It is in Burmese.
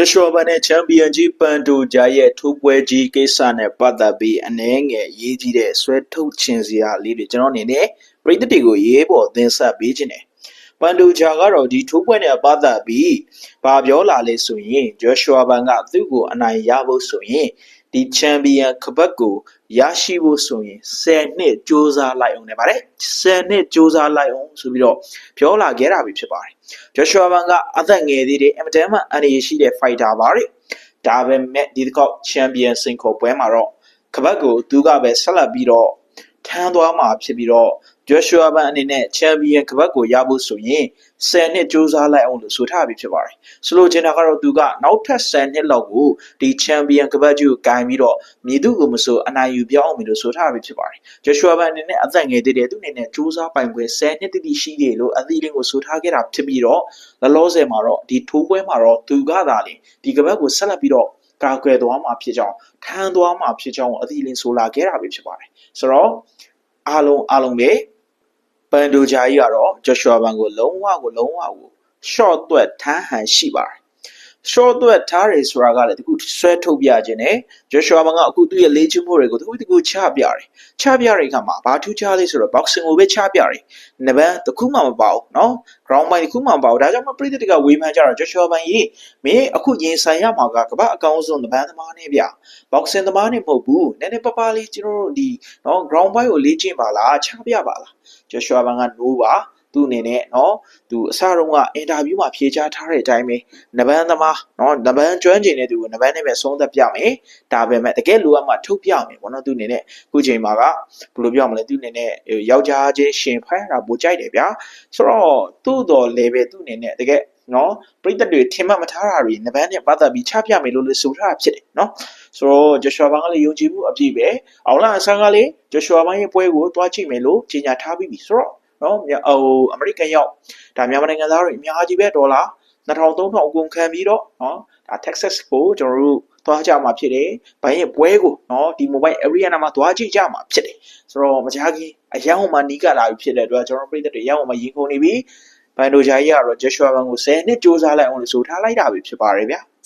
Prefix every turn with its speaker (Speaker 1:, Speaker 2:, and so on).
Speaker 1: ဂျရှော့ဗန်နဲ့ချန်ပီယံကြီးပန်တိုဂျာရဲ့ထိုးပွဲကြီးကိစ္စနဲ့ပတ်သက်ပြီးအနှဲငယ်ရေးကြီးတဲ့ဆွဲထုတ်ခြင်းစရာလေးတွေကျွန်တော်အနေနဲ့ပြည်သက်တွေကိုရေးပေါ်သင်ဆက်ပေးခြင်းတယ်ပန်တိုဂျာကတော့ဒီထိုးပွဲနဲ့ပတ်သက်ပြီးဘာပြောလာလဲဆိုရင်ဂျရှော့ဗန်ကသူ့ကိုအနိုင်ရဖို့ဆိုရင် ဒီချန်ပီယံကပတ်ကိုရရှိဖို့ဆိုရင်10နှစ်စ조사လိုက်အောင်နဲ့ပါတယ်10နှစ်စ조사လိုက်အောင်ဆိုပြီးတော့ပြောလာခဲ့တာပဲဖြစ်ပါတယ်ဂျော့ရှွာဘန်ကအသက်ငယ်သေးတယ်အမတန်မှအန္တရာယ်ရှိတဲ့ fighter ပါတဲ့ဒါပေမဲ့ဒီတစ်ခေါက်ချန်ပီယံစင်ခေါ်ပွဲမှာတော့ကပတ်ကိုသူကပဲဆက်လက်ပြီးတော့ ထမ်းသွားမှာဖြစ်ပြီးတော့ဂျော့ရှွာဘန်အနေနဲ့ချန်ပီယံကပတ်ကိုရဖို့ဆိုရင်10နှစ်စူးစမ်းလိုက်အောင်လို့ဆိုထားပြီးဖြစ်ပါတယ်ဆိုလိုချင်တာကတော့သူကနောက်ထပ်10နှစ်လောက်ကိုဒီချန်ပီယံကပတ်ကြီးကိုဂိုင်ပြီးတော့မြည်သူကိုမဆိုအနိုင်ယူပြောင်းအောင်လို့ဆိုထားပြီးဖြစ်ပါတယ်ဂျော့ရှွာဘန်အနေနဲ့အသက်ငယ်သေးတယ်သူအနေနဲ့စူးစမ်းပိုင်ခွင့်10နှစ်တိတိရှိတယ်လို့အသီးလင်းကိုဆိုထားခဲ့တာဖြစ်ပြီးတော့လောလောဆယ်မှာတော့ဒီထိုးပွဲမှာတော့သူကသာလေဒီကပတ်ကိုဆက်လက်ပြီးတော့ ကာကွယ်သွားမှာဖြစ်ကြောင်းထမ်းသွားမှာဖြစ်ကြောင်းအသီးလင်းဆိုလာခဲ့တာပဲဖြစ်ပါတယ်ဆိုတော့အားလုံးအားလုံးပဲပန်ဒိုဂျာကြီးကတော့ဂျော့ရှွာဘန်ကိုလုံးဝကိုလုံးဝကို short သွက်ထမ်းဟန်ရှိပါတယ် ရှော့သွက်ထားတယ်ဆိုတာကလည်းတခုဆွဲထုတ်ပြခြင်းနဲ့ဂျော့ရှွာမကအခုသူ့ရဲ့လေ့ကျင့်မှုတွေကိုတခုတခုချပြတယ်ချပြတဲ့အခါမှာဘာထူးခြားလဲဆိုတော့ boxing ကိုပဲချပြတယ်နဘန်တခုမှမပါဘူးနော် ground by တခုမှမပါဘူးဒါကြောင့်မပရိသတ်တွေကဝေဖန်ကြတော့ဂျော့ရှွာဘန်ကြီးမင်းအခုရင်ဆိုင်ရမှာကကမ္ဘာအကောင်ဆုံးနဘန်သမားနဲ့ဗျ boxing သမားနဲ့မဟုတ်ဘူးနည်းနည်းပပလေးကျွန်တော်တို့ဒီနော် ground by ကိုလေ့ကျင့်ပါလားချပြပါလားဂျော့ရှွာဘန်က no ပါ သူ့အနေနဲ့နော်သူအစတော့ကအင်တာဗျူးမှာဖြေကြားထားတဲ့အတိုင်းပဲနဘန်းသမားနော်နဘန်းကျွမ်းကျင်တဲ့သူကိုနဘန်းနဲ့ပဲဆုံးသက်ပြမယ်ဒါပဲမဲ့တကယ်လိုအပ်မှထုတ်ပြမယ်ပေါ့နော်သူ့အနေနဲ့အခုချိန်မှာကဘယ်လိုပြောမလဲသူ့အနေနဲ့ယောက်ျားချင်းရှင်ဖက်တာပိုကြိုက်တယ်ဗျာဆိုတော့သူ့တော်လည်းပဲသူ့အနေနဲ့တကယ်နော်ပြိသက်တွေထင်မှတ်မထားတာတွေနဘန်းနဲ့ပတ်သက်ပြီးချပြမယ်လို့လည်းဆိုထားဖြစ်တယ်နော်ဆိုတော့ဂျော်ရှွာဘန်ကလည်းယုံကြည်မှုအပြည့်ပဲအောင်လာအဆန်းကလည်းဂျော်ရှွာဘန်ရဲ့ပွဲကိုသွားကြည့်မယ်လို့ကြေညာထားပြီးပြီဆိုတော့ နော်ဟိုအမေရိကန်ရောက်ဒါမြန်မာနိုင်ငံသားတွေအများကြီးပဲဒေါ်လာ2000 3000အကုန်ခံပြီးတော့နော်ဒါ Texas ကိုကျွန်တော်တို့သွားကြမှာဖြစ်တယ်။ဘိုင်းရဲ့ပွဲကိုနော်ဒီ mobile area နာမှာသွားကြည့်ကြမှာဖြစ်တယ်။ဆိုတော့မကြခင်အရန်ဟိုမှာနီးကလာပြီဖြစ်တဲ့အတွက်ကျွန်တော်ပြည်သက်တွေရန်ဟိုမှာရင်ခုန်နေပြီ။ဘန်ဒိုဂျာကြီးကတော့ Joshua ဘန်ကို10နှစ်စူးစမ်းလိုက်အောင်လို့ဆိုထားလိုက်တာပဲဖြစ်ပါတယ်ဗျာ။